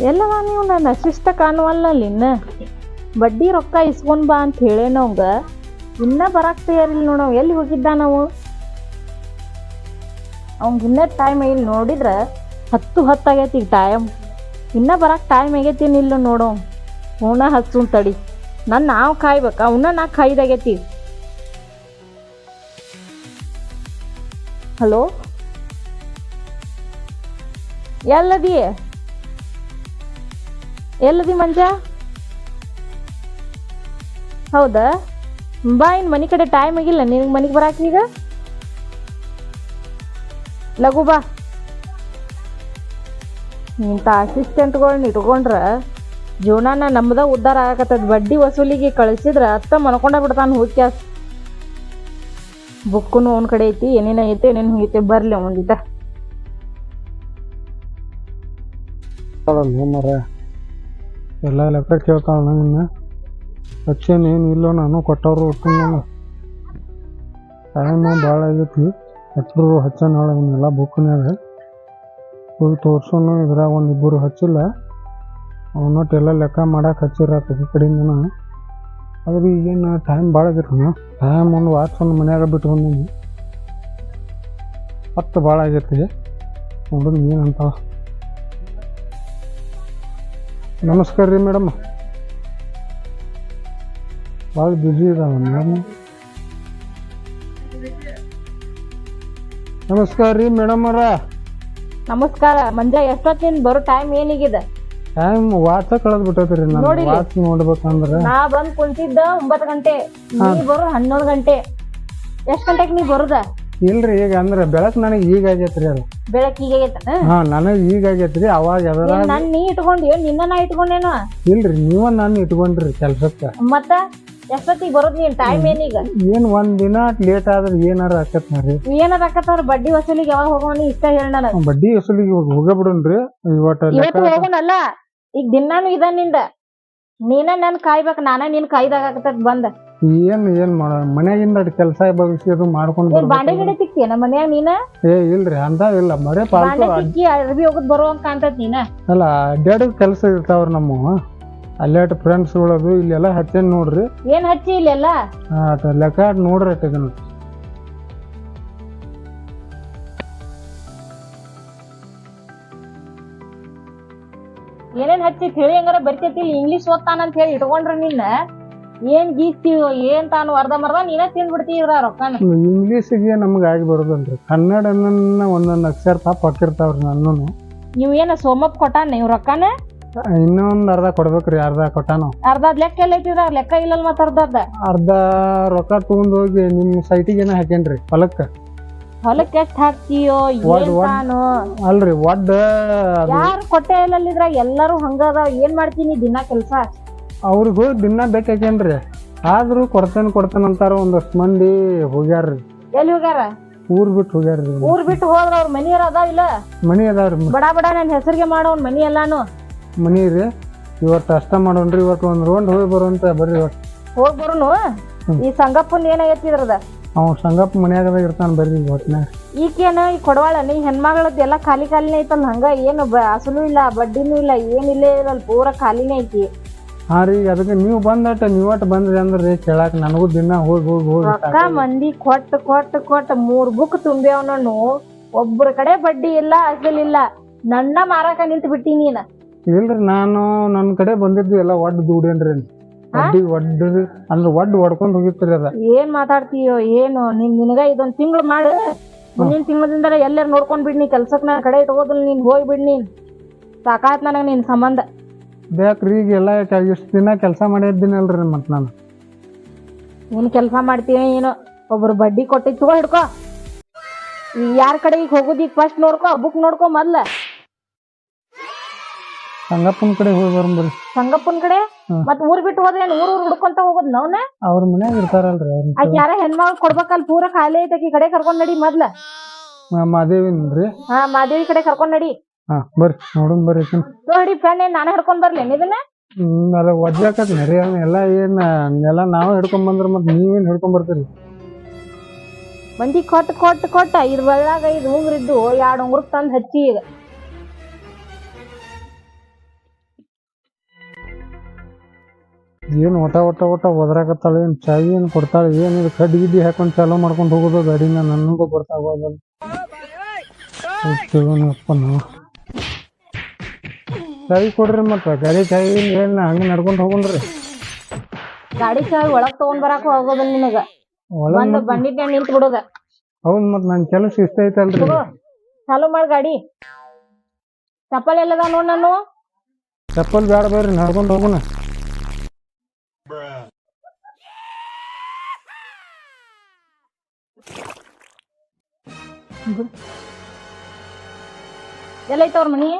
ಎಲ್ಲವ ನೀವು ನನ್ನ ಅಶಿಷ್ಟ ಕಾಣುವಲ್ಲ ಇನ್ನ. ಬಡ್ಡಿ ರೊಕ್ಕ ಇಸ್ಕೊಂಡ್ ಬಾ ಅಂತ ಹೇಳೇನವಂಗ ಇನ್ನ ಬರಕ್ಕೆ ತಯಾರಿಲ್ಲ ನೋಡವ್ ಎಲ್ಲಿ ಹೋಗಿದ್ದ ನಾವು? ಇನ್ನ ಟೈಮ್ ಇಲ್ಲಿ ನೋಡಿದ್ರ ಹತ್ತು ಹತ್ತಾಗೈತಿ ಈಗ ಟೈಮ್ ಇನ್ನ ಬರಕ್ಕೆ ಟೈಮ್ ಆಗೈತಿ ಇಲ್ಲ ನೋಡೋ ಅವನ ಹಚ್ಚು ತಡಿ. ನನ್ನ ನಾವು ಕಾಯ್ಬೇಕು. ಅವನ್ನ ನಾ ಕಾಯ್ದಾಗೈತಿ. ಹಲೋ? ಎಲ್ಲದಿ? ಎಲ್ಲದಿ ಮಂಜ? ಹೌದಾ? ಬಾ ಇನ್ ಮನಿ ಕಡೆ ಟೈಮ್ ಆಗಿಲ್ಲ, ನಿನಗೆ ಮನಿಗೆ ಬರಾಕ ಈಗ? ಲಘು ಬಾ. ಇಂಥ ಅಸಿಸ್ಟೆಂಟ್ಗಳನ್ನ ಇಟ್ಕೊಂಡ್ರ ಜೀವನಾನ ನಮ್ದ ಉದ್ಧಾರ ಆಗಕತ್ತದ ಬಡ್ಡಿ ವಸೂಲಿಗೆ ಕಳಿಸಿದ್ರ ಅತ್ತ ಮನ್ಕೊಂಡ ಬಿಡ್ತಾನ ಹೋಗ್ಯಾಸ್ ಬುಕ್ಕುನು ಅವ್ನ ಕಡೆ ಐತಿ, ಏನೇನ ಐತಿ, ಏನೇನು ಐತಿ, ಬರ್ಲಿ ಮರ ಎಲ್ಲ ಲೆಕ್ಕ ಕೇಳ್ತಾಳ ನಿನ್ನ ಹಚ್ಚೇನು ಏನು ಇಲ್ಲೋ ನಾನು ಕೊಟ್ಟವ್ರು ಒಟ್ಟು ನಾನು ಟೈಮು ಭಾಳ ಆಗೈತಿ. ಹಚ್ಚರು ಹಚ್ಚನ ಇವನ್ನೆಲ್ಲ ಬುಕ್ನಾಗ ಹೋಗಿ ತೋರ್ಸೋನು ಇದ್ರಾಗ ಒಂದು ಇಬ್ಬರು ಹಚ್ಚಿಲ್ಲ. ಅವನೊಟ್ಟು ಎಲ್ಲ ಲೆಕ್ಕ ಮಾಡಕ್ಕೆ ಹಚ್ಚಿರತ್ತೆ ಈ ಕಡೆಯಿಂದನ ಆದ್ರೆ ಈಗೇನು ಟೈಮ್ ಭಾಳ ಆಗಿರ್ತಾನ ಟೈಮ್ ಒಂದು ವಾಚ್ ಒಂದು ಮನ್ಯಾಗ ಬಿಟ್ಟು ಬಂದೀನಿ. ಹತ್ತು ಭಾಳ ಆಗೈತಿ. ನೋಡೋದು ಏನಂತ ನಮಸ್ಕಾರ ರೀ ಮೇಡಮ್. ಭಾಳ ಬ್ಯುಸಿ ಇದಾವ ಮೇಡಮ್. ನಮಸ್ಕಾರ ರೀ ಮೇಡಮ್ ಅವರ. ನಮಸ್ಕಾರ. ಮಂಜ ಎಷ್ಟೊತ್ತಿನ ಬರೋ ಟೈಮ್ ಏನಿಗಿದೆ? ಟೈಮ್ ವಾಚ ಕಳೆದ್ ಬಿಟ್ಟೈತ್ರಿ ನಾನು ನೋಡಿಲ್ಲಿ. ವಾಚ್ ನೋಡ್ಬೇಕಂದ್ರ. ನಾ ಬಂದ್ ಕುಂತಿದ್ದ ಒಂಬತ್ತು ಗಂಟೆ. ನೀ ಬರೋ ಹನ್ನೊಂದು ಗಂಟೆ. ಎಷ್ಟ್ ಗಂಟೆಗೆ ನೀ ಬರುದ? ಇಲ್ರಿ ಈಗ ಅಂದ್ರೆ ಬೆಳಕ್ ನನಗೆ ಈಗ ಆಗೈತ್ರಿ ಅದು. ಬೆಳಕ್ ಆಗೈತನ ಹಾ ನನಗೆ ಈಗ ಆಗೈತ್ರಿ ಅವಾಗ ಅದರ ಏನ್ ನನ್ ನೀ ಇಟ್ಕೊಂಡಿ ನಿನ್ನ ನಾ ಇಟ್ಕೊಂಡೇನು? ಇಲ್ರಿ ನೀವ ನಾನು ಇಟ್ಕೊಂಡ್ರಿ ಕೆಲ್ಸಕ್ಕ. ಮತ್ತ ಎಷ್ಟೊತ್ತಿಗೆ ಬರೋದ್ ನೀನ್? ಟೈಮ್ ಏನೀಗ ಏನ್ ಒಂದ್ ದಿನ ಲೇಟ್ ಆದ್ರೆ ಏನಾರ ಆಕತ್ ನೋಡ್ರಿ. ಏನಾರ ಆಕತ್ತವ್ರ ಬಡ್ಡಿ ವಸೂಲಿಗೆ ಯಾವಾಗ ಹೋಗೋಣ ಇಷ್ಟ ಹೇಳ ನನಗ. ಬಡ್ಡಿ ವಸೂಲಿಗೆ ಇವಾಗ ಹೋಗ ಬಿಡುನ್ರಿ ಇವತ್ತ ಇವತ್ತು ಲೆಕ್ಕ ಹೋಗೋಣಲ್ಲ ಈಗ ದಿನಾನು ಇದ ನಿಂದ. ನೀನ ನನ್ ಕಾಯ್ಬೇಕ ನಾನ ನಿನ್ ಕಾಯ್ದಾಗತ್ತದ ಬಂದ. ಏನ್ ಏನ್ ಮಾಡ ಮನ್ಯಾಗಿಂದ ಕೆಲಸ ಭವಿಷ್ಯದು ಮಾಡ್ಕೊಂಡು ಏನ್ ಬಾಂಡೆ ಗಿಡ ನಮ್ಮ ಮನ್ಯಾಗ ನೀನ? ಏ ಇಲ್ರಿ ಅಂತ ಇಲ್ಲ ಬರೇ ಬಾಂಡೆ ಪಾಲ್ತು ತಿಕ್ಕಿ ಅರ್ಬಿ ಹೋಗುದ್ ಬರುವಂಗ ಕಾಣ್ತತ್ ನೀನ? ಅಲ್ಲ ಅಡ್ಡಾಡ ಕೆಲಸ ಇರ್ತಾವ್ರಿ ನಮ್ಮ. ಅಲ್ಲೇಟ್ ಫ್ರೆಂಡ್ಸ್ ಇಲ್ಲೆಲ್ಲಾ ಇಲ್ಲೆಲ್ಲ ಹಚ್ಚೇನ್ ನೋಡ್ರಿ. ಏನ್ ಹಚ್ಚಿ ಇಲ್ಲೆಲ್ಲ? ಲೆಕ್ಕ ನೋಡ್ರಿ ಇದನ್ನ ಏನೇನ್ ಹಚ್ಚಿ ತಿಳಿ ಹೆಂಗಾರ ಬರ್ತೈತಿ ಇಂಗ್ಲಿಷ್ ಓದ್ತಾನಂತ ಹೇಳಿ ಇಟ್ಕೊಂಡ್ರ ನಿನ್ನ? ಏನ್ ಗೀಸ್ತೀವೋ ಏನ್ ತಾನು ಅರ್ಧ ಮರ್ಧ ನೀನ ತಿಂದ್ಬಿಡ್ತೀವ್ರ ರೊಕ್ಕನ. ಇಂಗ್ಲೀಷಿಗೆ ನಮ್ಗೆ ಆಗಿ ಬರೋದಲ್ರಿ ಕನ್ನಡ ಒಂದೊಂದು ಅಕ್ಷರ ತಪ್ಪ ಹಾಕಿರ್ತಾವ್ರಿ ನೀವ್ ಏನ ಸೋಮಪ್ ಕೊಟ್ಟಾನ ನೀವ್ ರೊಕ್ಕನ? ಇನ್ನೊಂದ್ ಅರ್ಧ ಕೊಡ್ಬೇಕ್ರಿ ಅರ್ಧ ಕೊಟ್ಟಾನು. ಅರ್ಧ ಲೆಕ್ಕ ಎಲ್ಲ ಐತಿದ್ರ ಲೆಕ್ಕ ಇಲ್ಲಲ್ ಮತ್ತ ಅರ್ಧದ. ಅರ್ಧ ರೊಕ್ಕ ತಗೊಂಡ್ ಹೋಗಿ ನಿಮ್ ಸೈಟಿಗೆ ಏನ ಹಾಕೇನ್ರಿ ಹೊಲಕ್ಕ. ಹೊಲಕ್ಕೆ ಎಷ್ಟ್ ಹಾಕ್ತೀಯೋ ಏನ್ ತಾನು? ಅಲ್ರಿ ಒಡ್ಡ ಅದು. ಯಾರು ಕೊಟ್ಟೆ ಇಲ್ಲಲ್ಲಿದ್ರ ಎಲ್ಲರೂ ಹಂಗದ ಏನ್ ಮಾಡ್ತೀನಿ ದಿನ ಕೆಲ್ಸ? ಅವ್ರಿಗೆ ದಿನ ಬೇಕಾಕೇನ್ರಿ ಆದ್ರೂ ಕೊಡ್ತೇನೆ ಕೊಡ್ತೇನೆ ಅಂತಾರ ಒಂದಷ್ಟು ಮಂದಿ ಹೋಗ್ಯಾರ್ರಿ. ಎಲ್ಲಿ ಹೋಗ್ಯಾರ? ಊರ್ ಬಿಟ್ಟು ಹೋಗ್ಯಾರ್ರಿ ಊರ್ ಬಿಟ್ಟು ಹೋದ್ರ ಅವ್ರ ಮನಿ ಅದಾವ ಇಲ್ಲ? ಮನಿ ಅದಾವ್ರಿ ಬಡ ಬಡ ನನ್ನ ಹೆಸರಿಗೆ ಮಾಡೋನ್ ಮನಿ ಎಲ್ಲಾನು. ಮನಿ ರೀ. ಇವತ್ತು ಅಷ್ಟ ಮಾಡೋಣ್ರಿ ಇವತ್ತು ಒಂದ್ ರೌಂಡ್ ಹೋಗಿ ಬರುವಂತ ಬರ್ರಿ ಇವತ್ತು. ಹೋಗಿ ಬರೋನು? ಈ ಸಂಗಪ್ಪನ್ ಏನಾಗೈತಿ ಇದ್ರದ? ಅವ್ ಸಂಗಪ್ಪ ಮನ್ಯಾಗ ಇರ್ತಾನ ಬರ್ರಿ ಇವತ್ತಿನ ಈಕೇನ ಈ ಕೊಡವಾಳ ನೀ ಹೆಣ್ಮಗಳದ್ ಎಲ್ಲ ಖಾಲಿ ಖಾಲಿನೇ ಐತಲ್ಲ ಹಂಗ ಏನು ಬ- ಅಸಲು ಇಲ್ಲ ಬಡ್ಡಿನೂ ಇಲ್ಲ ಏನಿಲ್ಲ ಇರಲ್ಲ ಪೂರ ಖಾಲಿನೇ ಐತಿ. ಹಾ ರೀ ಅದಕ್ಕೆ ನೀವು ಬಂದಟ ನೀವಟ್ ಬಂದ್ರಿ ಅಂದ್ರಿ ಕೇಳಾಕ. ನನಗೂ ದಿನ ಹೋಗಿ ಹೋಗಿ ಹೋಗಿ ರೊಕ್ಕ ಮಂದಿ ಕೊಟ್ಟು ಕೊಟ್ಟು ಕೊಟ್ಟ ಮೂರ್ ಬುಕ್ ತುಂಬ್ಯಾವ ನಾನು. ಒಬ್ರ ಕಡೆ ಬಡ್ಡಿ ಇಲ್ಲ ಅಸಲಿಲ್ಲ ನನ್ನ ಮಾರಾಕ ನಿಂತ ಬಿಟ್ಟಿ ನೀನ. ಇಲ್ರಿ ನಾನು ನನ್ನ ಕಡೆ ಬಂದಿದ್ದು ಎಲ್ಲ ಒಡ್ ದುಡೇನ್ರಿ ಒಡ್ಡಿ ಒಡ್ಡ ಅಂದ್ರ ಒಡ್ ಒಡ್ಕೊಂಡ್ ಹೋಗಿತ್ರಿ ಅದ. ಏನ್ ಮಾತಾಡ್ತೀಯೋ ಏನು ನಿನ್ ನಿನಗ ಇದೊಂದ್ ತಿಂಗಳು ಮಾಡು. ಮುಂದಿನ ತಿಂಗಳಿಂದ ಎಲ್ಲೆರ್ ನೋಡ್ಕೊಂಡ್ ಬಿಡ್ನಿ ಕೆಲ್ಸಕ್ಕೆ ನನ್ನ ಕಡೆ ಇಟ್ಕೋದಿಲ್ಲ ನೀನ್ ಹೋಗಿ ಬಿಡ್ ನೀನ್. ಸಾಕಾತ್ ನನಗ ನಿನ್ ಸಂಬಂಧ. ಬೇಕ್ರಿ ಈಗ ಎಲ್ಲ ಇಷ್ಟು ದಿನ ಕೆಲಸ ಮಾಡಿದ್ದೀನಲ್ರಿ ಮತ್ ನಾನು. ಏನ್ ಕೆಲಸ ಮಾಡ್ತೀನಿ ಏನೋ? ಒಬ್ರು ಬಡ್ಡಿ ಕೊಟ್ಟಿ ತಗೋ ಹಿಡ್ಕೋ. ಯಾರ್ ಯಾರ ಕಡೆ ಈಗ ಹೋಗುದ್ ಈಗ ಫಸ್ಟ್ ನೋಡ್ಕೋ ಬುಕ್ ನೋಡ್ಕೋ ಮೊದ್ಲ. ಸಂಗಪ್ಪನ ಕಡೆ ಹೋಗಿ ಬರಂಬ್ರಿ ಸಂಗಪ್ಪನ ಕಡೆ. ಮತ್ ಊರ್ ಬಿಟ್ಟು ಹೋದ್ರೆ ಏನ್ ಊರ್ ಊರ್ ಹುಡ್ಕೊಂತ ಹೋಗೋದ್ ನವ್ನ? ಅವ್ರ ಮನ್ಯಾಗ ಇರ್ತಾರಲ್ರಿ ಆಕಿ ಯಾರ ಹೆಣ್ಮಗ್ ಕೊಡ್ಬೇಕಲ್ ಪೂರ ಖಾಲಿ ಐತೆ ಈ ಕಡೆ ಕರ್ಕೊಂಡ್ ನಡಿ ಮೊದ್ಲ. ಮಾದೇವಿನ್ರಿ ಹಾ ಮಾದೇವಿ ಕಡೆ ಕರ್ಕೊಂಡ್ ನಡಿ. ಹಾ ಬರ್ರಿ ನೋಡೋಣ ಬರ್ರಿ ಆಕಿನ್. ನೋಡಿ ಫ್ರೆಂಡ್ ಏನ್ ನಾನೇ ಹಿಡ್ಕೊಂಡ್ ಬರ್ಲೇನ್ ಇದನ್ನ? ಹ್ಮ್ ಅಲ್ಲ ನರಿ ಎಲ್ಲ ಏನ್ ಎಲ್ಲ ನಾವೇ ಹಿಡ್ಕೊಂಡ್ ಬಂದ್ರ ಮತ್ ನೀವೇನ್ ಹಿಡ್ಕೊಂಡ್ ಬರ್ತೀರಿ? ಮಂದಿ ಕೊಟ್ಟ ಕೊಟ್ಟ ಕೊಟ್ಟ ಇದ್ ಒಳಗ ಐದು ಉಂಗ್ರಿದ್ದು ಎರಡು ಉಂಗ್ರ ತಂದ್ ಹಚ್ಚಿ ಈಗ. ಏನ್ ಒಟ ಒಟ ಒಟ ಒದರಾಕತ್ತಾಳೆ ಏನು ಚಾಯಿ ಏನು ಕೊಡ್ತಾಳೆ ಏನು ಇದು ಕಡ್ಡಿ ಗಿಡ್ಡಿ ಹಾಕೊಂಡ್ ಚಾಲೂ ಮಾಡ್ಕೊಂಡು ಹೋಗೋದು ಗಾಡಿನ ನನಗೂ ಬರ್ತಾಗೋದಲ್ಲ ಅಪ್ಪ ನಾವು. ಚಾವಿ ಕೊಡ್ರಿ ಮತ್ತ. ಗಾಡಿ ಚಾವಿ ಏನು ಹಂಗೆ ನಡ್ಕೊಂಡು ಹೋಗುಣ್ರಿ ಗಾಡಿ ಚಾವಿ ಒಳಗ್ ತಗೊಂಡ್ ಬರಾಕ ಹೋಗೋದಿಲ್ಲ ನಿನಗ. ಒಂದ್ ಬಂಡಿ ಟೈಮ್ ನಿಂತ ಬಿಡೋದ. ಹೌದು ಮತ್ತೆ ನನ್ನ ಕೆಲಸ ಇಷ್ಟ ಐತಲ್ರಿ. ಚಾಲು ಮಾಡ್ ಗಾಡಿ. ಚಪ್ಪಲ್ ಎಲ್ಲದ ನೋಡ್ ನಾನು? ಚಪ್ಪಲ್ ಬ್ಯಾಡ ಬೇಡ್ರಿ ನಡ್ಕೊಂಡು ಹೋಗುಣ. ಎಲ್ಲೈತ ಅವ್ರ ಮನಿ?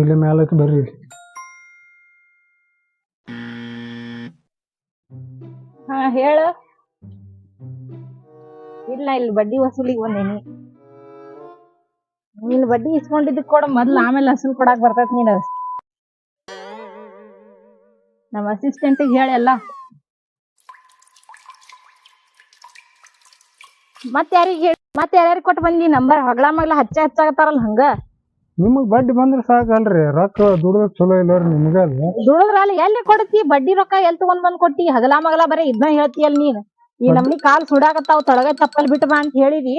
ಇಲ್ಲಿ ಮ್ಯಾಲಕ್ಕೆ ಬರ್ರಿ ಹಾ ಹೇಳ. ಇಲ್ಲ ಇಲ್ಲಿ ಬಡ್ಡಿ ವಸೂಲಿಗೆ ಬಂದೇನಿ. ನೀನ್ ಬಡ್ಡಿ ಇಸ್ಕೊಂಡಿದ್ದ ಕೊಡ ಮೊದ್ಲು ಆಮೇಲೆ ಹಸಲ್ ಕೊಡಾಕ್ ಬರ್ತೈತಿ ನೀನು. ನಮ್ಮ ಅಸಿಸ್ಟೆಂಟಿಗೆ ಹೇಳಿ ಎಲ್ಲ. ಮತ್ತೆ ಯಾರಿಗೆ ಹೇಳಿ ಮತ್ತೆ ಯಾರ್ಯಾರು ಕೊಟ್ಟು ಬಂದಿ? ನಂಬರ್ ಹಗಲ ಮಗ್ಲ ಹಚ್ಚ ಹಚ್ಚಾಗತ್ತಾರಲ್ಲ ಹಂಗ? ನಿಮಗ್ ಬಡ್ಡಿ ಬಂದ್ರೆ ಸಾಕಲ್ರಿ ರೊಕ್ಕ ದುಡ್ದಕ್ಕೆ ಚಲೋ ಇಲ್ಲ ರೀ ನಿಮ್ಗೆ ದುಡಿದ್ರಲ್ಲ ಎಲ್ಲಿ ಕೊಡ್ತಿ? ಬಡ್ಡಿ ರೊಕ್ಕ ಎಲ್ ತಗೊಂಡ್ ಬಂದ್ ಕೊಟ್ಟಿ? ಹಗಲ ಮಗಲ ಬರೀ ಇದನ್ನ ಹೇಳ್ತಿಯಲ್ ನೀನ್? ಈ ನಮ್ನಿ ಕಾಲ್ ಸುಡಾಕತ್ತಾವ್ ತೊಳಗ ಚಪ್ಪಲ್ ಬಿಟ್ಟು ಬಾ ಅಂತ ಹೇಳಿದಿ.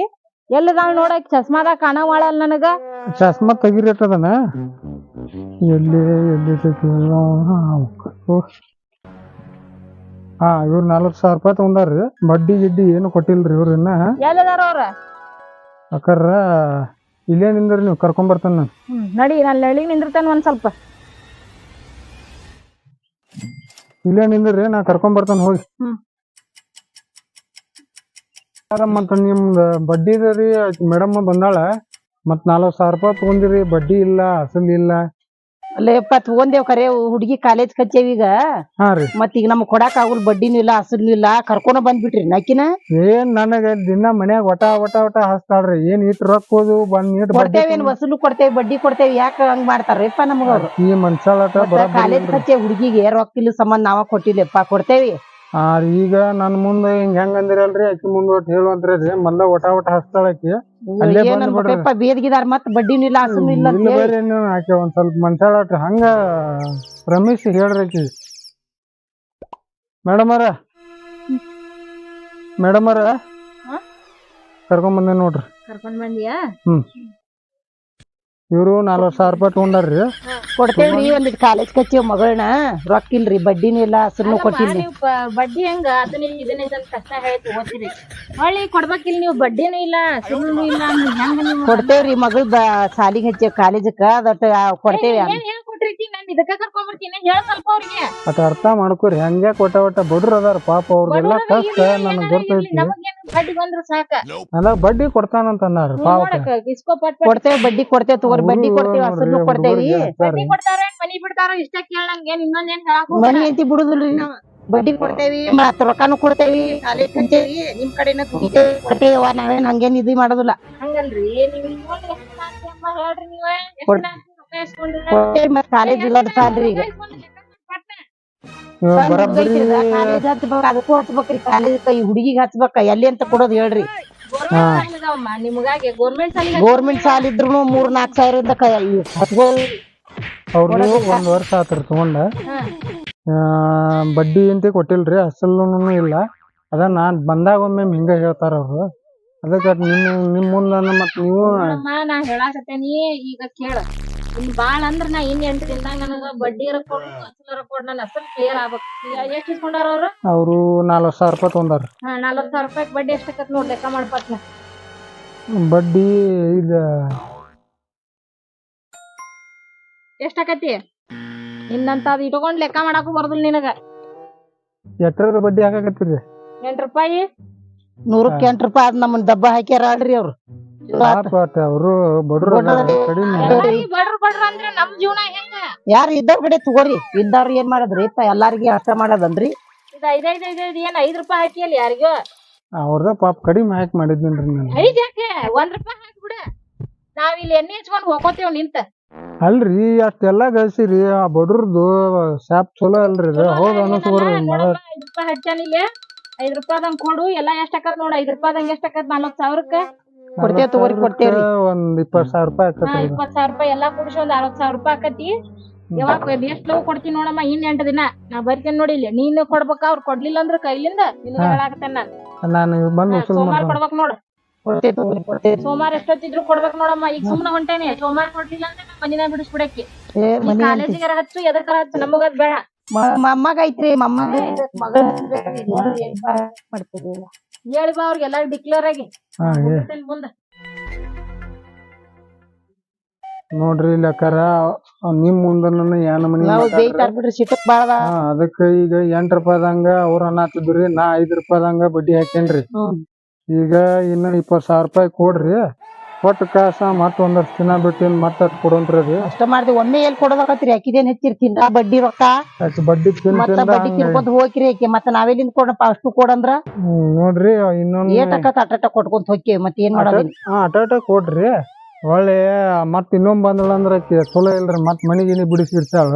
ಎಲ್ಲಿದಾವ್ ನೋಡಕ್ ಚಸ್ಮಾದಾಗ ಕಾಣವಾಳಲ್ ನನಗ? ಚಸ್ಮಾ ತೆಗಿರಿಟ್ಟದನ ಎಲ್ಲಿ ಎಲ್ಲಿ? ಹಾ ಇವ್ರು ನಾಲ್ಕು ಸಾವಿರ ರೂಪಾಯಿ ತಗೊಂಡಾರ್ರಿ. ಬಡ್ಡಿ ಗಿಡ್ಡಿ ಏನು ಕೊಟ್ಟಿಲ್ರಿ ಇವ್ರು ಇನ್ನ. ಎಲ್ಲಿದಾರ ಅವ್ರ? ಅಕ್ಕಾರ ಇಲ್ಲೇ ನಿಂದ್ರಿ ನೀವು ಕರ್ಕೊಂಬರ್ತಾನೆ ನಾನು. ಹ್ಮ್ ನಡಿ ನಾನು ನೆಳಿಗ್ ನಿಂದಿರ್ತೇನೆ ಒಂದ್ ಸ್ವಲ್ಪ. ಇಲ್ಲೇ ನಿಂದ್ರಿ ನಾ ಕರ್ಕೊಂಬರ್ತಾನೆ ಹೋಗಿ. ಹ್ಮ್. ಮತ್ತ ನಿಮ್ದು ಬಡ್ಡಿ ರೀ ಮೇಡಮ್ ಬಂದಾಳ. ಮತ್ ನಾಲ್ಕು ಸಾವಿರ ರೂಪಾಯಿ ತಗೊಂಡಿರಿ ಬಡ್ಡಿ ಇಲ್ಲ ಅಸಲ್ ಇಲ್ಲ. ಅಲ್ಲೇಪ್ಪ ತಗೊಂದೇವ್ ಕರೆ ಹುಡುಗಿ ಕಾಲೇಜ್ ಕಚ್ಚೇವ್ ಈಗ. ಹಾ ರೀ. ಮತ್ ಈಗ ನಮ್ಗ್ ಕೊಡಾಕ್ ಆಗುಲ್ ಬಡ್ಡಿನು ಇಲ್ಲ ಹಸಿರ್ನು ಇಲ್ಲ ಕರ್ಕೊಂಡ್ ಬಂದ್ಬಿಟ್ರಿ ನಾಕಿನ? ಏನ್ ನನಗ ದಿನ ಮನ್ಯಾಗ ಒಟ ಒಟ ಒಟ ಹಸ್ತಾಳ್ರಿ ಏನ್ ಇಟ್ ರೊಕ್ಕ ಹೋದು ಬಂದ್ ನೀಟ್ ಕೊಡ್ತೇವೇನ್ ವಸೂಲು ಕೊಡ್ತೇವಿ ಬಡ್ಡಿ ಕೊಡ್ತೇವಿ ಯಾಕ ಹಂಗ್ ಮಾಡ್ತಾರಪ್ಪ ನಮ್ಗ ಅವ್ರು ಈ ಮನ್ಸಾಳಟ ಕಾಲೇಜ್ ಕಚ್ಚೆ ಹುಡುಗಿಗೆ ರೊಕ್ಕ ಇಲ್ಲ ಸಂಬಂಧ ನಾವ ಕೊಟ್ಟಿಲ್ಲಪ್ಪ ಕೊಡ್ತೇವಿ. ಆ ಈಗ ನನ್ ಮುಂದ ಹಿಂಗ್ ಹೆಂಗ್ ಅಂದಿರಲ್ರಿ ಆಕಿ ಮುಂದ್ ಒಟ್ ಹೇಳುವಂತ್ರಿ ಮಲ್ಲ ಒಟ ಒಟ ಹಸ್ತಾಳಕಿ ಅಲ್ಲೇ ಏನ್ ಬಂದ್ ಬಿಡ್ರಿ. ಅನ್ಬೇಕಪ್ಪ ಬೇದ್ಗಿದಾರ ಮತ್ ಬಡ್ಡಿನೂ ಇಲ್ಲ ಹಸನು ಇಲ್ಲ ಇಲ್ಲ ಬೇರೆ ಆಕೆ ಒಂದ್ ಸ್ವಲ್ಪ ಮನ್ಸಾಳಟ್ರಿ ಹಂಗ ರಮೇಶ್ ಹೇಳ್ರಿ ಆಕಿ. ಮೇಡಮ್ ಅರ ಮೇಡಮ್ ಅರ ಕರ್ಕೊಂಡ್ ಬಂದೆ ನೋಡ್ರಿ. ಕರ್ಕೊಂಡ್ ಬಂದಿಯಾ? ಹ್ಮ್. ಇವ್ರು ನಲ್ವತ್ತು ಸಾವಿರ ರೂಪಾಯಿ ತಗೊಂಡಾರ್ರಿ. ಕೊಡ್ತೇವ್ರಿ ಒಂದಿಟ್ ಕಾಲೇಜ್ ಕಚ್ಚೇವ್ ಮಗಳನ್ನ. ರೊಕ್ಕ ಇಲ್ರಿ ಬಡ್ಡಿನೂ ಇಲ್ಲ ಹಸಿರು ಕೊಟ್ಟಿಲ್ಲ ನೀವು ಬಡ್ಡಿ ಹೆಂಗ? ಅದನ್ನ ಇದನ್ನ ಇದನ್ನ ಕಷ್ಟ ಹೇಳಿ ತಗೋತೀರಿ. ಹೊಳ್ಳಿ ಕೊಡ್ಬೇಕಿಲ್ಲ ನೀವು ಬಡ್ಡಿನೂ ಇಲ್ಲ ಸುಳ್ಳು ಇಲ್ಲ ಅಂದ್ರೆ ಹೆಂಗ ನೀವು? ಕೊಡ್ತೇವ್ರಿ ಮಗಳ ಬ ಸಾಲಿಗೆ ಹಚ್ಚೇವ್ ಕಾಲೇಜಕ್ಕ ಅದೊಟ್ಟ ಕೊಡ್ತೇವಿ ಏನ್ ಹೇಳ್ ಕೊಟ್ರಿತಿ ನಾನ್ ಕರ್ಕೊಂಡ್ ಬರ್ತೀನಿ ಹೇಳ ಸ್ವಲ್ಪ ಅವ್ರಿಗೆ. ಅಟ ಅರ್ಥ ಮಾಡ್ಕೊರಿ ಹಂಗೆ ಕೊಟ್ಟ ಒಟ್ಟ ಬಡ್ರ ಅದಾರ ಪಾಪ ಅವ್ರದೆಲ್ಲ ಕಷ್ಟ ನನಗ್ ಗೊತ್ತೈತಿ. ನಮಗೇನು ಬಡ್ಡಿ ಬಂದ್ರು ಸಾಕ. ಅಲ್ಲ ಬಡ್ಡಿ ಕೊಡ್ತಾನಂತ ಅನ್ನಾರ ಪಾಪ ಇಸ್ಕೋ ಪಟ್ ಪಟ್. ಕೊಡ್ತೇವ್ ಬಡ್ಡಿ ಕೊಡ್ತೇವೆ ತಗೋರಿ ಬಡ್ಡಿ ಕೊಡ್ತೇವೆ ಹಸನು ಕೊಡ್ತೇವಿ. ಬಡ್ಡಿ ಕೊಡ್ತಾರ ಮನಿ ಬಿಡ್ತಾರ ಇಷ್ಟ ಕೇಳಂಗ ಏನ್ ಇನ್ನೊಂದೇನ್ ಹೇಳಕ್ ಮನಿ ಐತಿ ಬಿಡುದಿಲ್ರಿ ನಾವ್ ಬಡ್ಡಿ ಕೊಡ್ತೇವಿ ಮತ್ತ ರೊಕ್ಕಾನು ಕೊಡ್ತೇವಿ ಕಾಲೇಜ್ ಕಂಚೇವಿ ನಿಮ್ ಕಡೆನ ಕೊಡ್ತೇವಿ ನಾವೇನ್ ಹಂಗೇನ್ ಇದು ಮಾಡೋದಿಲ್ಲ. ಹಂಗಲ್ರಿ ನೀವ್ ಹೇಳ್ರಿ ನೀವ ಕಾಲೇಜ್ ಇಲ್ಲದ ಸಾಲ್ರಿ ಈಗ. ಕಾಲೇಜ್ ಹಚ್ಬೇಕ ಅದಕ್ಕೂ ಹಚ್ಬೇಕ್ರಿ ಕಾಲೇಜ್ ಈ ಹುಡುಗಿಗೆ ಹಚ್ಬೇಕ ಎಲ್ಲಿ ಅಂತ ಕೊಡೋದು ಹೇಳ್ರಿ. ಗೌರ್ಮೆಂಟ್ ಸಾಲಿ ಇದ್ರು ಮೂರ್ ನಾಲ್ಕ್ ಸಾವಿರ ಕ ಹಚ್ಕೋಲ್ ಅವ್ರು ಒಂದ್ ವರ್ಷ ಆತ್ರಿ ತಗೊಂಡ. ಆ, ಬಡ್ಡಿ ಅಂತ ಕೊಟ್ಟಿಲ್ರಿ ಅಸಲೂನು ಇಲ್ಲ. ಅದ ನಾನ್ ಬಂದಾಗ ಒಮ್ಮೆ ಹಿಂಗ ಹೇಳ್ತಾರ ಅವ್ರು. ಅದಕ್ಕೆ ನಿಮ್ ನಿಮ್ ಮುಂದ ಮತ್ ನೀವು ನಾ ಹೇಳಾಕತ್ತೇನಿ ಈಗ ಕೇಳ. ಬಾಳ ಅಂದ್ರ ನಾ ಇನ್ ಎಂಟ್ ದಿನದಾಗ ನನಗ ಬಡ್ಡಿ ರೊಕ್ಕ ಅಸಲ ಕೊಡ್ ನನ್ನ ಅಸಲ್ ಕ್ಲಿಯರ್ ಆಗ್ಬೇಕು. ಎಷ್ಟ್ ಇಸ್ಕೊಂಡಾರ ಅವ್ರು? ಅವರು ನಲ್ವತ್ತು ಸಾವಿರ ರೂಪಾಯಿ ತೊಗೊಂಡಾರ. ಹಾ ನಲ್ವತ್ ಸಾವಿರ ರೂಪಾಯಿ ಬಡ್ಡಿ ಎಷ್ಟಕ್ಕತ್ ನೋಡ್ ಲೆಕ್ಕ ಮಾಡ್ಪತ್ನ ಬಡ್ಡಿ ಈಗ ಎಷ್ಟಾಕತಿ ಇನ್ನಂತ ಅದ್ ಇಟ್ಕೊಂಡ್ ಲೆಕ್ಕ ಮಾಡಾಕು ಬರ್ದಿಲ್ಲ ನಿನಗ. ಎಷ್ಟ್ರ ಬಡ್ಡಿ ಹಾಕಾಕತ್ತೀರಿ? ಎಂಟ್ ರೂಪಾಯಿ? ನೂರಕ್ಕೆ ಎಂಟ್ ರೂಪಾಯಿ ಅದ್ ನಮ್ಮನ್ ದಬ್ಬ ಹಾಕ್ಯಾರ ಆಡ್ರಿ ಅವ್ರು. ಪಾಪ ಅವರು ಬಡ್ರು ಕಡಿಮೆ ಬಡ್ರ ಬಡ್ರ ಅಂದ್ರೆ ನಮ್ ಜೀವನ ಹೆಂಗ? ಯಾರು ಇದ್ದವ್ರ ಕಡೆ ತಗೋರಿ. ಇದ್ದವ್ರ ಏನ್ ಮಾಡದ್ರಿ? ಇಪ್ಪ ಎಲ್ಲಾರ್ಗಿ ಅಷ್ಟ ಮಾಡದನ್ರಿ ಇದ್ ಐದೈದ್ ಏನ್ ಐದ್ ರೂಪಾಯಿ ಹಾಕಿ ಅಲ್ಲಿ ಯಾರಿಗೋ? ಅವ್ರದ ಪಾಪ ಕಡಿಮೆ ಹಾಕಿ ಮಾಡಿದ್ನೇನ್ರಿ ನಾನು. ಐದ್ ಯಾಕೆ? ಒಂದ್ ರೂಪಾಯಿ ಹಾಕ್ಬಿಡ ನಾವ್ ಇಲ್ಲಿ ಎಣ್ಣೆ ಹಚ್ಕೊಂಡ್ ಹೋಗೋತೇವ್ ನಿಂತ. ಅಲ್ರಿ ಅಷ್ಟೆಲ್ಲಾ ಗಳಿಸಿರಿ ಆ ಬಡ್ರದ್ದು ಶಾಪ್ ಚಲೋ ಅಲ್ರಿ ಇದು ಹೌದು ಮಗ. ಐದ್ ರೂಪಾಯಿ ಹಚ್ಚಾನಿಲ್ಲ ಐದ್ ರೂಪಾಯ್ದಂಗ್ ಕೊಡು ಎಲ್ಲಾ ಎಷ್ಟ್ ಆಕತ್ ನೋಡ ಐದ್ ರೂಪಾಯ್ದಂಗ್ ಎಷ್ಟ್ ಆಕತ್ ನಾಲ್ಕ್ ಸಾವಿರಕ್ಕ? ಕೊಡ್ತೇವ್ ತಗೋರಿ ಕೊಡ್ತೇವ್ರಿ ಒಂದ್ ಇಪ್ಪತ್ ಸಾವಿರ ರೂಪಾಯಿ ಹಾ ಆಕತ್ರಿ ಇಪ್ಪತ್ ಸಾವಿರ ರೂಪಾಯಿ ಎಲ್ಲಾ ಕೂಡಿಸಿ ಒಂದ್ ಅರವತ್ ಸಾವಿರ ರೂಪಾಯಿ ಆಕತಿ ಯಾವಾಗ ಎಷ್ಟ್ ಲವ್ ಕೊಡ್ತೀನಿ ನೋಡಮ್ಮ ಇನ್ ಎಂಟ್ ದಿನ. ನಾ ಬರ್ತೇನೆ ನೋಡಿ ಇಲ್ಲಿ. ನೀನು ಕೊಡ್ಬೇಕ ಅವ್ರು ಕೊಡ್ಲಿಲ್ಲ ಅಂದ್ರ ಕೈಲಿಂದ ನಿನಗ ಹೇಳಾಕತ್ತೇನ ನಾನು. ನಾನು ಬಂದು ವಸೂಲ್ ಸೋಮವಾರ ಮಾಡ್ತೀನಿ ಕೊಡ್ಬೇಕ್ ನೋಡ್. ಕೊಡ್ತೇವೆ ತಗೋರಿ ಸೋಮವಾರ ಎಷ್ಟೊತ್ತಿದ್ರು ಕೊಡ್ಬೇಕ್ ನೋಡಮ್ಮ ಈಗ ಸುಮ್ನೆ ಹೊಂಟೇನಿ. ಸೋಮವಾರ ಕೊಡ್ಲಿಲ್ಲ ಅಂದ್ರೆ ನಾ ಮನಿನ ಬಿಡಿಸ್ಬಿಡಕ್ಕೆ. ಏ ಮನಿ ಕಾಲೇಜಿಗಾರ ಹಚ್ಚು ಎದಕ್ಕಾರ ಹಚ್ಚು ನಮಗದ್ ಬೇಡ. ಮೊಮ್ಮಗ ಐತ್ರಿ ಮೊಮ್ಮಗ ಮಗ ಮಾಡ್ತೀವಿ. ಹೇಳಿ ಬಾ ಅವ್ರಿಗೆ ಎಲ್ಲಾರು ಡಿಕ್ಲೇರ್ ಆಗಿ. ಹಾ ಹೋಗ್ತೇನ್ ಮುಂದ. ನೋಡ್ರಿ ಲೆಕ್ಕಾರ ನಿಮ್ ಮುಂದನ ಏನ್ ಮನಿ ನಾವು? ಬೇಯ್ತಾರ ಬಿಡ್ರಿ ಸಿಟ್ಟಕ್ ಬಾಳದ ಹಾ ಅದಕ್ಕ ಈಗ ಎಂಟ್ ರೂಪಾಯ್ದಂಗ ಅವ್ರ ಅನ್ನತ್ತಿದ್ರಿ ನಾ ಐದ್ ರೂಪಾಯ್ದಂಗ ಬಡ್ಡಿ ಹಾಕೇನ್ರಿ. ಈಗ ಇನ್ನ ಇಪ್ಪತ್ ಸಾವಿರ ರೂಪಾಯಿ ಕೊಡ್ರಿ. ಕೊಟ್ಟ ಕಾಸ ಮತ್ತ ಒಂದಷ್ಟು ದಿನ ಬಿಟ್ಟು ಮತ್ತೆ ಕೊಡೋನ್ರಿ ಅದು. ಅಷ್ಟ ಮಾಡ್ದೆ ಒಮ್ಮೆ ಎಲ್ಲಿ ಕೊಡೋದಾಗತ್ರಿ? ಅಕ್ಕಿದೇನ್ ಹೆಚ್ಚಿರ್ತೀನಿ ಆ ಬಡ್ಡಿ ರೊಕ್ಕ? ಅಷ್ಟ್ ಬಡ್ಡಿ ಮತ್ತ ಬಡ್ಡಿ ತಿನ್ಕೊಂತ ಹೋಗ್ರಿ ಆಕಿ. ಮತ್ತ ನಾವೆಲ್ಲಿಂದ ಕೊಡಪ್ಪ ಅಷ್ಟು ಕೊಡಂದ್ರ? ನೋಡ್ರಿ ಇನ್ನೊಂದ್ ಏಟಕ್ಕ ಅಟಾಟ ಕೊಟ್ಕೊಂತ ಹೋಕ್ಕೇವಿ ಮತ್ತ ಏನ್ ಮಾಡೋದಿಲ್ಲ ಹಾ ಅಟ ಅಟ ಕೊಡ್ರಿ. ಒಳ್ಳೆ ಮತ್ತೆ ಇನ್ನೊಂದ್ ಬಂದಳ ಅಂದ್ರ ಆಕಿ ಚಲೋ ಇಲ್ರಿ ಮತ್ ಮನಿಗಿನಿ ಬಿಡಿಸಿರ್ತಾಳ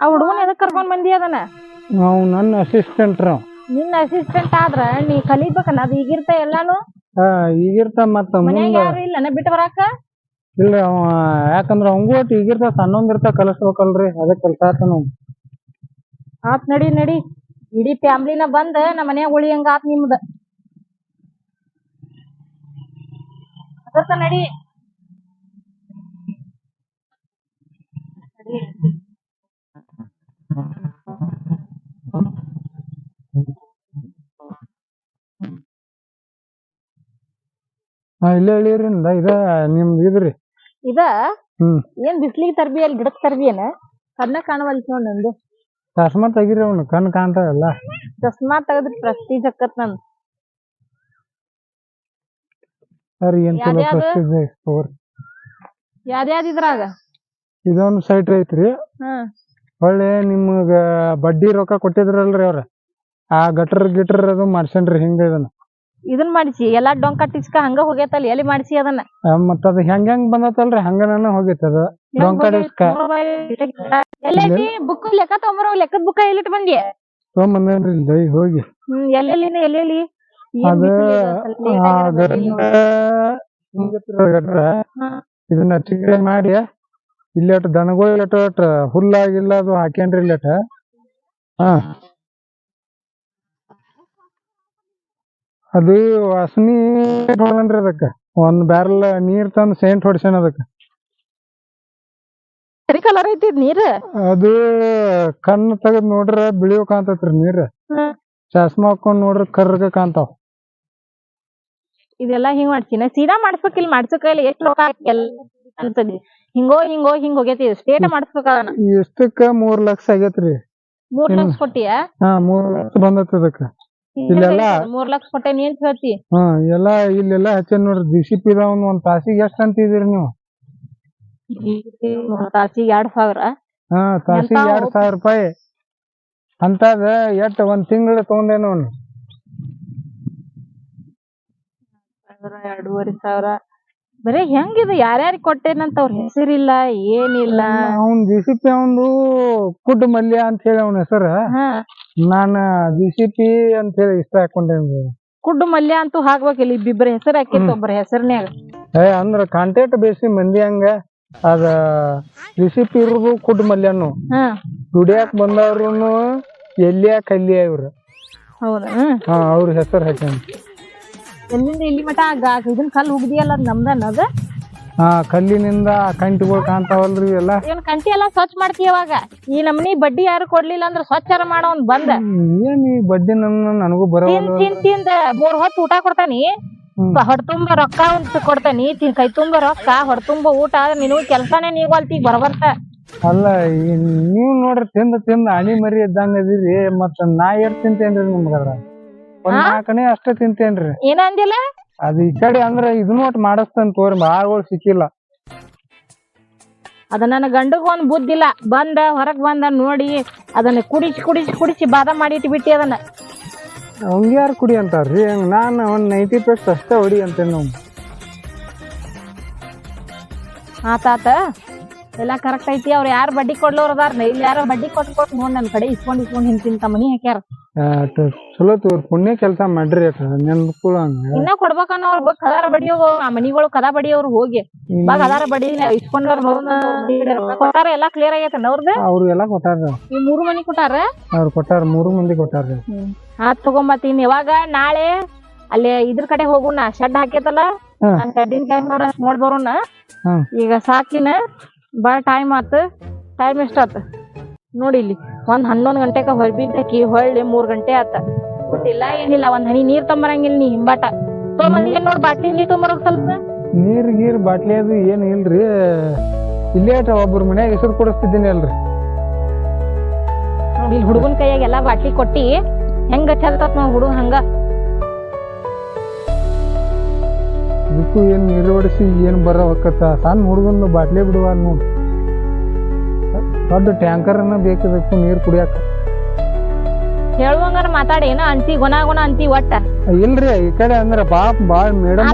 ಆ ಹುಡುಗನ ಎದಕ್ ಕರ್ಕೊಂಡ್ ಬಂದಿ ಅದನ್ನ? ನಾವು ನನ್ನ ಅಸಿಸ್ಟೆಂಟ್ ರೀ ನಿನ್ನ ಅಸಿಸ್ಟೆಂಟ್ ಆದ್ರ ನೀ ಕಲಿಬೇಕನ್ನ ಅದು ಈಗಿರ್ತ ಎಲ್ಲಾನು? ಹಾ ಈಗಿರ್ತ ಮತ್ತ ಮನ್ಯಾಗ ಮುಂದ ಯಾರು ಇಲ್ಲ? ಬಿಟ್ಟು ಬರಾಕ? ಇಲ್ಲ ಅವ ಯಾಕಂದ್ರ ಅವಂಗೂ ಒಟ್ಟು ಈಗಿರ್ತ ಸಣ್ಣೊಂದಿರ್ತ ಕಲಿಸ್ಬೇಕಲ್ರಿ ಅದಕ್ಕೆ ಕಲ್ಸಾತ ನಾವು ಆತ್ ನಡಿ ನಡಿ. ಇಡೀ ಫ್ಯಾಮ್ಲಿನ ಬಂದ ನಮ್ಮ ಮನ್ಯಾಗ ಉಳಿಯಂಗ ಆತ್ ನಿಮ್ದ? ಅದಕ್ಕ ನಡಿ. ಹಾ ಇಲ್ಲೇ ಹೇಳಿರಿ ಇದ ನಿಮ್ದು ಇದ್ರಿ ಇದ ಹ್ಮ್. ಏನ್ ಬಿಸ್ಲಿಗೆ ತರ್ಬಿ ಅಲ್ಲಿ ಗಿಡಕ್ ತರ್ಬಿ ಏನ? ಕಣ್ಣ ಕಾಣವಲ್ತ್ ನೋಡ್ ನಂದು. ಚಸ್ಮಾ ತೆಗಿರಿ ಅವ್ನು ಕಣ್ ಕಾಣ್ತಾವಲ್ಲ ಚಸ್ಮಾ ತೆಗದ್ರಿ ಪ್ರೆಸ್ಟೀಜ್ ಅಕ್ಕತ್ ನನ್. ಸರಿ ಏನ್ ಚಲೋ ಯಾವ್ದ್ಯಾವ್ದು? prestige ತಗೋರಿ ಯಾವ್ದ್ಯಾವ್ದ್ ಇದ್ರಾಗ? ಇದೊಂದು ಸೈಟ್ ಐತ್ರಿ. ಹ್ಮ್ ಹೊಳ್ಳಿ ನಿಮ್ಗ ಬಡ್ಡಿ ರೊಕ್ಕ ಕೊಟ್ಟಿದ್ರಲ್ರಿ ಅವ್ರ. ಆ ಗಟ್ರ ಗಿಟ್ರ ಅದು ಮಾಡ್ಸೇನ್ರಿ ಹಿಂಗ ಇದನ್ನ. ಇದನ್ ಮಾಡಿಸಿ ಎಲ್ಲಾ ಡೊಂಕ ಟಿಸ್ಕ ಹಂಗ ಹೋಗೈತಲ್ಲ ಎಲ್ಲಿ ಮಾಡಿಸಿ ಅದನ್ನ? ಮತ್ತ ಅದ ಹೆಂಗ ಹೆಂಗ್ ಬಂದತಲ್ರಿ ಹಂಗನ ಹೋಗೈತಿ ಅದು ಡೊಂಕ ಟಿಚ್ಕ ಎಲ್ಲೈತಿ ಬುಕ್ ಲೆಕ್ಕ ತಗೊಂಬರೋ ಲೆಕ್ಕದ ಬುಕ್ಕ ಎಲ್ಲಿಟ್ ಬಂದಿ? ತಗೊಂಬಂದೇನ್ರಿ ದೈ ಹೋಗಿ. ಹ್ಮ್ ಎಲ್ಲೆಲ್ಲಿನ ಎಲ್ಲೆಲ್ಲಿ? ಇದನ್ನ ಚಿಕ್ಕಡೆ ಮಾಡಿ ಇಲ್ಲಟ್ ದನಗಳು ಇಲ್ಲಟ ಹುಲ್ಲಾಗಿಲ್ಲ ಅದು ಹಾಕ್ಯಾನ್ರಿ ಇಲ್ಲಟ. ಹಾ. ಅದು ವಾಸನಿ ಹೊಡನ್ರಿ ಅದಕ್ಕ. ಒಂದ್ ಬ್ಯಾರಲ್ ನೀರ್ ತಂದ್ ಸೇಂಟ್ ಹೊಡ್ಸೇನ ಅದಕ್ಕ. ಸರಿ ಕಲರ್ ಐತಿ ಇದ್ ನೀರ್? ಅದು ಕಣ್ಣು ತೆಗದ್ ನೋಡ್ರ ಬಿಳಿಯೋ ಕಾಂತತ್ರಿ ನೀರ್. ಚಸ್ಮ ಹಾಕೊಂಡ್ ನೋಡ್ರ ಕರ್ರಗ ಕಾಂತಾವ್ ಇದೆಲ್ಲ ಹಿಂಗ್ ಮಾಡ್ತೀನಿ? ಸೀದಾ ಮಾಡ್ಸ್ಬೇಕು ಇಲ್ಲಿ ಎಷ್ಟ್ ಲೋಕ ಅಂತದಿ ಹಿಂಗೋ ಹಿಂಗೋ ಹಿಂಗ್ ಹೋಗೇತಿ ಸ್ಟೇಟ್ ಮಾಡ್ಸ್ಬೇಕ ಎಷ್ಟಕ್ಕ ಮೂರ್ ಲಕ್ಷ ಆಗೇತ್ರಿ ಮೂರ್ ಲಕ್ಷ ಕೊಟ್ಟಿಯಾ? ಹಾ ಮೂರ್ ಲಕ್ಷ ಬಂದತ್ ಅದಕ್ಕ. ಇಲ್ಲೆಲ್ಲ- ಮೂರ್ ಲಕ್ಷ ಕೊಟ್ಟೆ ನೀನ್ ಹೇಳ್ತಿ ಹಾ ಎಲ್ಲಾ ಇಲ್ಲೆಲ್ಲಾ ಹಚ್ಚೇನ್ ನೋಡ್ರಿ ಡಿ ಸಿ ಪಿ ಒಂದ್ ಒಂದ್ ತಾಸಿಗೆ ಎಷ್ಟ್ ಅಂತಿದಿರಿ ನೀವು? ತಾಸಿಗೆ ಎರಡ್ ಸಾವಿರ. ಹಾ ತಾಸಿಗೆ? ಎರಡ್ ಸಾವಿರ ರೂಪಾಯಿ. ಅಂತಾದ ಎಷ್ಟ್ ಒಂದ್ ತಿಂಗಳ ತಗೊಂಡೇನು ಅವ್ನು ಎರಡೂವರೆ ಸಾವಿರ. ಬರೇ ಹೆಂಗಿದ? ಯಾರ್ಯಾರಿಗೆ ಕೊಟ್ಟೇನಂತ ಅವ್ರ ಹೆಸರಿಲ್ಲ ಏನಿಲ್ಲ. ಅವ್ನ್ ಜಿ ಸಿ ಪಿ ಅವನು ಕುಡ್ ಮಲ್ಯ ಅಂತ ಹೇಳಿ ಅವನ ಹೆಸರ. ಹಾ. ನಾನ ಜಿ ಸಿ ಪಿ ಅಂತ ಹೇಳಿ ಇಷ್ಟ ಹಾಕೊಂಡೇನಿ ಕುಡ್ ಮಲ್ಯ ಅಂತೂ ಹಾಕ್ಬೇಕಿಲ್ಲ ಇಬ್ಬಿಬ್ರ ಹೆಸರು ಹಾಕಿತ್ತು ಒಬ್ಬರ ಹೆಸರ್ನ್ಯಾಗ. ಏ ಅಂದ್ರ ಕಾಂಟ್ಯಾಕ್ಟ್ ಬೇಸಿ ಮಂದಿ ಹಂಗ. ಅದ ಜಿ ಸಿ ಪಿ ಇರೋದು ಕುಡ್ ಮಲ್ಯನು. ಹಾ. ದುಡಿಯಾಕ್ ಬಂದವ್ರುನು ಎಲ್ಲಿಯ ಕಲ್ಲಿಯ ಇವ್ರು. ಹೌದಾ? ಹಾ ಅವ್ರ ಹೆಸರು ಹಾಕ್ಯಾನ. ಎಲ್ಲಿಂದ ಇಲ್ಲಿ ಮಟ ಗಾ ಇದನ್ ಕಲ್ಲು ಹುಗ್ದಿಯಲ್ಲ ಅದ್ ನಮ್ದನ್ ಅದ ಹಾ ಕಲ್ಲಿನಿಂದ ಕಂಟಿಗಳು ಕಾಣ್ತಾವಲ್ರಿ ಎಲ್ಲ ಏನ್ ಕಂಟಿ ಎಲ್ಲ ಸ್ವಚ್ಛ ಮಾಡ್ತಿ ಅವಾಗ? ಈ ನಮ್ನಿ ಬಡ್ಡಿ ಯಾರು ಕೊಡ್ಲಿಲ್ಲ ಅಂದ್ರ ಸ್ವಚ್ಛರ ಮಾಡೋನ್ ಬಂದ? ಏನ್ ಈ ಬಡ್ಡಿ ನನ್ನ ನನಗೂ ತಿನ್ ಬರವಲ್ಲ ತಿನ್ ತಿಂದ ಮೂರ್ ಹೊತ್ತು ಊಟ ಕೊಡ್ತಾನಿ. ಹೊಡ್ತುಂಬ ಹೊಡ್ ತುಂಬ ರೊಕ್ಕ ಅಂತ ಕೊಡ್ತಾನಿ. ತಿನ್ ಕೈ ತುಂಬ ರೊಕ್ಕ ಹೊಡ್ತುಂಬ ತುಂಬ ಊಟ ನೀನು ಕೆಲ್ಸಾನೇ ನೀಗಲ್ತಿ ಬರಬರ್ತ ಅಲ್ಲ ಈ ನೀವ್ ನೋಡ್ರಿ ತಿಂದ ತಿಂದ ಅಣಿ ಮರಿ ಇದ್ದಂಗ ಅದೀರಿ ಮತ್ತ ನಾ ಎಷ್ಟ್ ತಿಂತೇನ್ರಿ ನಿಮ್ಗದ್ರ ಒಂದ್? ನಾಲ್ಕನೇ ಅಷ್ಟ ತಿಂತೇನ್ರಿ. ಏನ ಅಂದಿಲ್ಲ? ಅದ್ ಈ ಕಡೆ ಅಂದ್ರ ಇದನ್ನ ಒಟ್ ಮಾಡಸ್ತೇನ್ ತೋರಿ ಬಾಳ್ಗಳು ಸಿಕ್ಕಿಲ್ಲ. ಅದ ನನ್ನ ಗಂಡಗೊಂದು ಒಂದ್ ಬುದ್ಧಿಲ್ಲ ಬಂದ ಹೊರಗ್ ಬಂದ ನೋಡಿ ಅದನ್ನ ಕುಡಿಸಿ ಕುಡಿಸಿ ಕುಡಿಸಿ ಬಾದ ಮಾಡಿ ಇಟ್ಬಿಟ್ಟಿ ಅದನ್ನ. ಅವಂಗ ಯಾರು ಕುಡಿ ಅಂತಾರ್ರಿ? ಹಂಗ ನಾನ್ ಒಂದ್ ನೈಂಟಿ ಪರ್ಸೆಂಟ್ ಅಷ್ಟೇ ಹೊಡಿ ಅಂತೇನ್ ನಾವು ಆತಾತ? ಎಲ್ಲಾ ಕರೆಕ್ಟ್ ಐತಿ. ಅವ್ರ ಯಾರು ಬಡ್ಡಿ ಕೊಡ್ಲೋರ್ ಅದಾರ ಇಲ್ಲಿ ಯಾರೋ ಬಡ್ಡಿ ಕೊಟ್ಟು ಕೊಟ್ಟು ನೋಡ್ ನನ್ ಕಡೆ. ಇಸ್ಕೊಂಡ್ ಇಸ್ಕೊಂಡ್ ಹಿಂತಿಂತ ಮನಿ ಹಾಕ್ಯಾರ. ಅಟ್ ಚಲೋ ತೋರ್ ಪುಣ್ಯ ಕೆಲಸ ಮಾಡ್ರಿ ಅಟ್ ನೆನ್ಪುಳ ಹಂಗ. ಇನ್ನ ಕೊಡ್ಬೇಕನ್ನ ಅವ್ರ ಕದಾರ ಬಡಿಯೋ ಆ ಮನಿಗಳು ಕದಾ ಬಡಿಯೋರು ಹೋಗಿ. ಬಾಗ ಅದಾರ ಬಡಿ ಇಸ್ಕೊಂಡವ್ರ ಕೊಟ್ಟಾರ ಎಲ್ಲಾ ಕ್ಲಿಯರ್ ಆಗೈತೆ ಅವ್ರದ್ದು ಅವ್ರು ಎಲ್ಲಾ ಕೊಟ್ಟಾರ ಈ ಮೂರು ಮನಿ ಕೊಟ್ಟಾರ? ಅವ್ರು ಕೊಟ್ಟಾರ ಮೂರು ಮಂದಿ ಕೊಟ್ಟಾರ ಆತ್ ತಗೊಂಬತ್ತೀನಿ ಯಾವಾಗ? ನಾಳೆ ಅಲ್ಲಿ ಇದ್ರ ಕಡೆ ಹೋಗುಣ ಶೆಡ್ ಹಾಕೈತಲ್ಲ? ಹ್ಮ್. ನನ್ ಕಡ್ಡಿನ ಕೈ ನೋಡ ನೋಡ್ ಬರೋಣ ಈಗ ಸಾಕಿನ ಬಾಳ ಟೈಮ್ ಆತು ಟೈಮ್ ಎಷ್ಟಾತು ನೋಡಿ ಇಲ್ಲಿ ಒಂದ್ ಹನ್ನೊಂದ್ ಗಂಟೆಕ ಹೊರಬಿದ್ದಕಿ ಹೊಳ್ಳಿ ಮೂರು ಗಂಟೆ ಆತ. ಗೊತ್ತಿಲ್ಲ ಏನಿಲ್ಲ ಒಂದ್ ಹನಿ ನೀರ್ ತೊಂಬರಂಗಿಲ್ಲ ನೀ ಹಿಂಬಾಟ. ತೊಗೊಂಬಂದಿ ನೋಡ್ ಬಾಟ್ಲಿ ನೀರ್ ತೊಂಬರೋಗ್ ಸ್ವಲ್ಪ? ನೀರ್ ಗೀರ್ ಬಾಟ್ಲಿ ಅದು ಏನು ಇಲ್ರಿ. ಇಲ್ಲೇ ಆಟ ಒಬ್ರ ಮನ್ಯಾಗ ಹೆಸರು ಕೊಡಿಸ್ತಿದ್ದೀನಿ ಅಲ್ರಿ. ನೋಡಿ ಇಲ್ಲಿ ಹುಡುಗನ ಕೈಯಾಗ ಎಲ್ಲಾ ಬಾಟ್ಲಿ ಕೊಟ್ಟಿ ಹೆಂಗ ಚಲ್ತತ್ ನಾವ್ ಹುಡುಗ ಹಂಗ. ಇದಕ್ಕೂ ಏನು ನೀರು ಏನು ಬರೋ ಹೊಕ್ಕತ್ತ ಸಣ್ಣ ಹುಡುಗಂದು ಬಾಟ್ಲಿ ಬಿಡುವ ನೋಡಿ ದೊಡ್ಡ ಟ್ಯಾಂಕರ್ ಅನ್ನ ಬೇಕಿದಕ್ಕೂ ನೀರು ಕುಡಿಯಾಕ. ಹೇಳುವಂಗಾರ ಮಾತಾಡಿ ಏನೋ ಅಂತಿ ಗುಣ ಗೊನ ಅಂತಿ ಒಟ್ಟ. ಇಲ್ರಿ ಈ ಕಡೆ ಅಂದ್ರ ಬಾಪ್ ಬಾಳ್ ಮೇಡಮ್